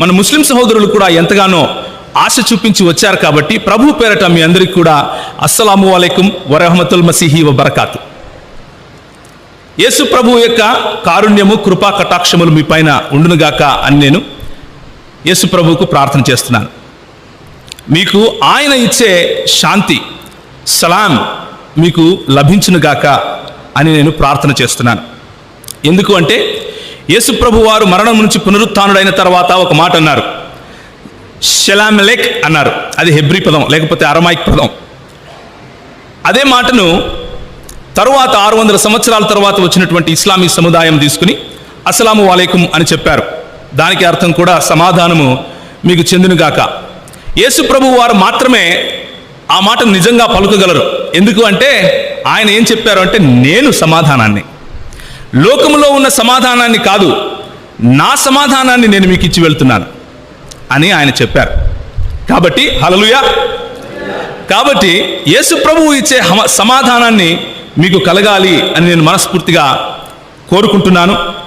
మన ముస్లిం సహోదరులు కూడా ఎంతగానో ఆశ చూపించి వచ్చారు కాబట్టి ప్రభు పేరట మీ అందరికీ కూడా అస్సలాము అలైకుం వరహమతుల్ మసీహి వబర్కాతు. యేసు ప్రభు యొక్క కారుణ్యము కృపా కటాక్షములు మీ పైన ఉండునుగాక అని నేను యేసు ప్రభువుకు ప్రార్థన చేస్తున్నాను. మీకు ఆయన ఇచ్చే శాంతి సలాం మీకు లభించునుగాక అని నేను ప్రార్థన చేస్తున్నాను. ఎందుకు అంటే యేసుప్రభు వారు మరణం నుంచి పునరుత్డైన తర్వాత ఒక మాట అన్నారు. షలామెలెక్ అన్నారు. అది హెబ్రి పదం లేకపోతే అరమాయిక్ పదం. అదే మాటను తరువాత ఆరు వందల సంవత్సరాల తర్వాత వచ్చినటువంటి ఇస్లామీ సముదాయం తీసుకుని అస్సలాము వాలేకుం అని చెప్పారు. దానికి అర్థం కూడా సమాధానము మీకు చెందునుగాక యేసుప్రభు వారు మాత్రమే ఆ మాటను నిజంగా పలుకగలరు. ఎందుకు అంటే ఆయన ఏం చెప్పారు అంటే నేను సమాధానాన్ని. లోకములో ఉన్న సమాధానాన్ని కాదు నా సమాధానాన్ని నేను మీకు ఇచ్చి వెళ్తున్నాను అని ఆయన చెప్పారు. కాబట్టి హలలుయా కాబట్టి యేసు ప్రభువు ఇచ్చే హమ- సమాధానాన్ని మీకు కలగాలి అని నేను మనస్ఫూర్తిగా కోరుకుంటున్నాను.